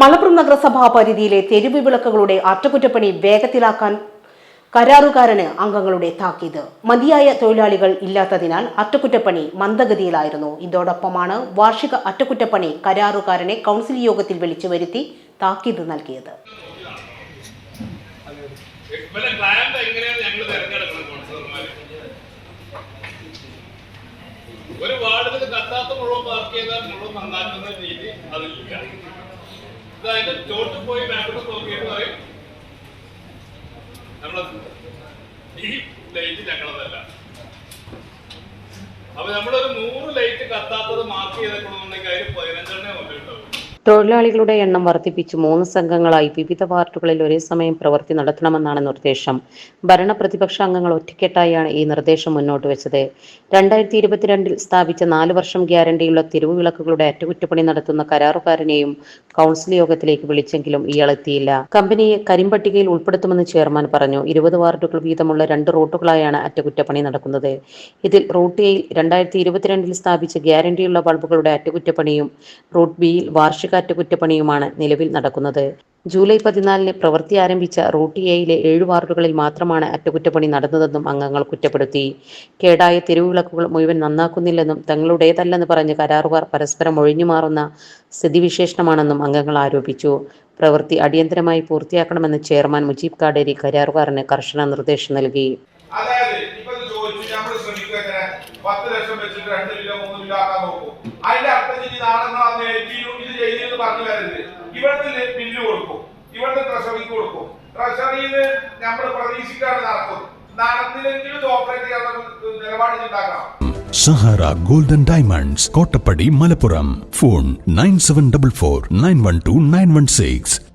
മലപ്പുറം നഗരസഭാ പരിധിയിലെ തെരുവ് വിളക്കുകളുടെ അറ്റകുറ്റപ്പണി വേഗത്തിലാക്കാൻ കരാറുകാരന് അംഗങ്ങളുടെ താക്കീത്. മതിയായ തൊഴിലാളികൾ ഇല്ലാത്തതിനാൽ അറ്റകുറ്റപ്പണി മന്ദഗതിയിലായിരുന്നു. ഇതോടൊപ്പമാണ് വാർഷിക അറ്റകുറ്റപ്പണി കരാറുകാരനെ കൗൺസിൽ യോഗത്തിൽ വിളിച്ചു വരുത്തി താക്കീത് നൽകിയത്. ഒരു വാർഡിൽ കത്താത്ത മുഴുവൻ പാർക്ക് ചെയ്താൽ മുഴുവൻ നന്നാക്കുന്ന രീതി അതില്ല ഇത് അതിന്റെ ചോട്ട് പോയി മാപ്പിട്ട് നോക്കിയിട്ട് പറയും. നമ്മളത് ഈ ലൈറ്റ് ഞങ്ങളതല്ല. അപ്പൊ നമ്മളൊരു നൂറ് ലൈറ്റ് കത്താത്തത് മാർക്ക് ചെയ്തേക്കണമെന്നുണ്ടെങ്കിൽ അതിന് പതിനഞ്ചെണ്ണേ വന്നിട്ടുണ്ടാവും തൊഴിലാളികളുടെ എണ്ണം വർദ്ധിപ്പിച്ച്. മൂന്ന് സംഘങ്ങളായി വിവിധ വാർഡുകളിൽ ഒരേ സമയം പ്രവൃത്തി നടത്തണമെന്നാണ് നിർദ്ദേശം. ഭരണ പ്രതിപക്ഷ അംഗങ്ങൾ ഒറ്റക്കെട്ടായാണ് ഈ നിർദ്ദേശം മുന്നോട്ട് വെച്ചത്. രണ്ടായിരത്തി ഇരുപത്തിരണ്ടിൽ സ്ഥാപിച്ച നാല് വർഷം ഗ്യാരണ്ടിയുള്ള തെരുവ് വിളക്കുകളുടെ അറ്റകുറ്റപ്പണി നടത്തുന്ന കരാറുകാരനെയും കൗൺസിൽ യോഗത്തിലേക്ക് വിളിച്ചെങ്കിലും ഇയാൾ എത്തിയില്ല. കമ്പനിയെ കരിമ്പട്ടികയിൽ ഉൾപ്പെടുത്തുമെന്ന് ചെയർമാൻ പറഞ്ഞു. ഇരുപത് വാർഡുകൾ വീതമുള്ള രണ്ട് റൂട്ടുകളായാണ് അറ്റകുറ്റപ്പണി നടക്കുന്നത്. ഇതിൽ റൂട്ട് എയിൽ രണ്ടായിരത്തി ഇരുപത്തിരണ്ടിൽ സ്ഥാപിച്ച ഗ്യാരണ്ടിയുള്ള ബൾബുകളുടെ അറ്റകുറ്റപ്പണിയും റൂട്ട് ബിയിൽ വാർഷിക അറ്റകുറ്റപ്പണിയുമാണ് നിലവിൽ നടക്കുന്നത്. ജൂലൈ പതിനാലിന് പ്രവൃത്തി ആരംഭിച്ച റൂട്ട് എയിലെ ഏഴ് വാർഡുകളിൽ മാത്രമാണ് അറ്റകുറ്റപ്പണി നടന്നതെന്നും അംഗങ്ങൾ കുറ്റപ്പെടുത്തി. കേടായ തെരുവുവിളക്കുകൾ മുഴുവൻ നന്നാക്കുന്നില്ലെന്നും തങ്ങളുടേതല്ലെന്ന് പറഞ്ഞ് കരാറുകാർ പരസ്പരം ഒഴിഞ്ഞുമാറുന്ന സ്ഥിതിവിശേഷണമാണെന്നും അംഗങ്ങൾ ആരോപിച്ചു. പ്രവൃത്തി അടിയന്തരമായി പൂർത്തിയാക്കണമെന്ന് ചെയർമാൻ മുജീബ് കാടേരി കരാറുകാരന് കർശന നിർദ്ദേശം നൽകി. പത്ത് ലക്ഷം വെച്ചിട്ട് രണ്ട് നാളെ പറഞ്ഞു വരുന്നത്. ഇവിടുത്തെ ബില്ല് കൊടുക്കും. ഇവിടുത്തെ ട്രഷറിക്ക് കൊടുക്കും. ട്രഷറിയിൽ നമ്മൾ പ്രതീക്ഷിക്കാതെ നടക്കും. നടന്നില്ലെങ്കിലും ഓപ്പറേറ്റ് ചെയ്യാനുള്ള നിലപാട് ഉണ്ടാക്കണം. Sahara golden diamonds Kottappadi Malappuram. Phone nine seven double four nine one two nine one six.